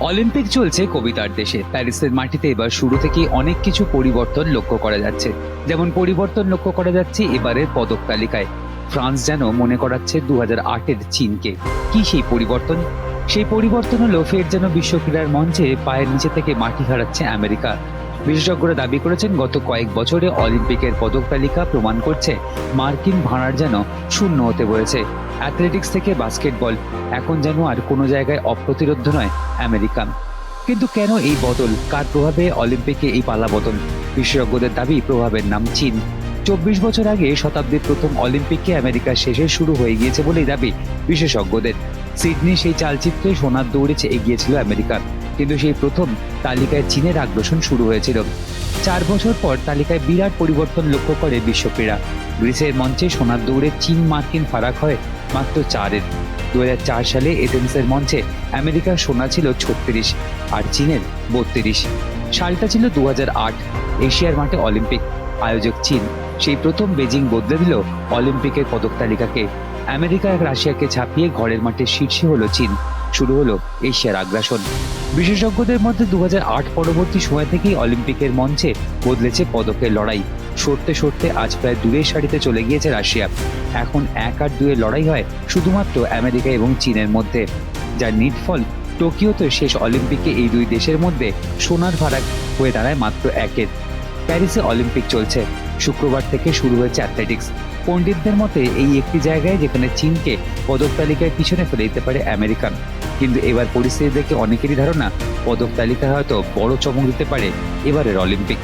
Olympic চলছে কবিতার দেশে। প্যারিসের মাটিতে এবার শুরু থেকেই অনেক কিছু পরিবর্তন লক্ষ্য করা যাচ্ছে। যেমন পরিবর্তন লক্ষ্য করা যাচ্ছে এবারের পদক তালিকায়। ফ্রান্স যেন মনে করাচ্ছে দু হাজার আটের চীনকে। কি সেই পরিবর্তন? সেই পরিবর্তন হলো ফের যেন বিশ্ব ক্রীড়ার মঞ্চে পায়ের নিচে থেকে মাটি হারাচ্ছে আমেরিকা। বিশেষজ্ঞরা দাবি করেছেন গত কয়েক বছরে অলিম্পিকের পদক তালিকা প্রমাণ করছে মার্কিন ভাড়ার যেন শূন্য হতে বলেছে। অ্যাথলেটিক্স থেকে বাস্কেটবল। এখন যেন আর কোনো জায়গায় অপ্রতিরোধ নয় আমেরিকা কিন্তু কেন এই বদল? কার প্রভাবে অলিম্পিকে এই পালা বদল? বিশেষজ্ঞদের দাবি, প্রভাবের নাম চীন। চব্বিশ বছর আগে শতাব্দীর প্রথম অলিম্পিককে আমেরিকার শেষে শুরু হয়ে গিয়েছে বলেই দাবি বিশেষজ্ঞদের। সিডনি সেই চালচিত্রে সোনার দৌড়েছে এগিয়েছিল আমেরিকা কিন্তু সেই প্রথম তালিকায় চীনের আগ্রাসন শুরু হয়েছিল। চার বছর পর তালিকায় বিরাট পরিবর্তন লক্ষ্য করে বিশ্বক্রীড়া। গ্রিসের মঞ্চে সোনার দৌড়ে চীন মার্কিন ফারাক হয় মাত্র চারের। দু সালে এথেন্সের মঞ্চে আমেরিকার সোনা ছিল ছত্রিশ আর চীনের বত্রিশ। সালটা ছিল দু হাজার আট, এশিয়ার মাঠে অলিম্পিক। আয়োজক চীন সেই প্রথম বেজিং বদলে দিল অলিম্পিকের পদক তালিকাকে। আমেরিকা এক রাশিয়াকে ছাপিয়ে ঘরের মাঠে শীর্ষে হলো চীন। শুরু হলো এশিয়ার আগ্রাসন। বিশেষজ্ঞদের মধ্যে দু হাজার আট পরবর্তী সময় থেকেই অলিম্পিকের মঞ্চে বদলেছে পদকের লড়াই। সরতে সরতে আজ প্রায় দূরের সারিতে চলে গিয়েছে রাশিয়া। এখন এক আর দুয়ের লড়াই হয় শুধুমাত্র আমেরিকা এবং চীনের মধ্যে। যার নিটফল, টোকিওতে শেষ অলিম্পিকে এই দুই দেশের মধ্যে সোনার ভাড়া হয়ে দাঁড়ায় মাত্র একের প্যারিসে অলিম্পিক চলছে। শুক্রবার থেকে শুরু হয়েছে অ্যাথলেটিক্স। পণ্ডিতদের মতে, এই একটি জায়গায় যেখানে চীনকে পদক তালিকায় পিছনে ফেলে দিতে পারে আমেরিকান। কিন্তু এবার পরিস্থিতি দেখে অনেকেরই ধারণা, পদক তালিকা হয়তো বড় চমক দিতে পারে এবারের অলিম্পিক।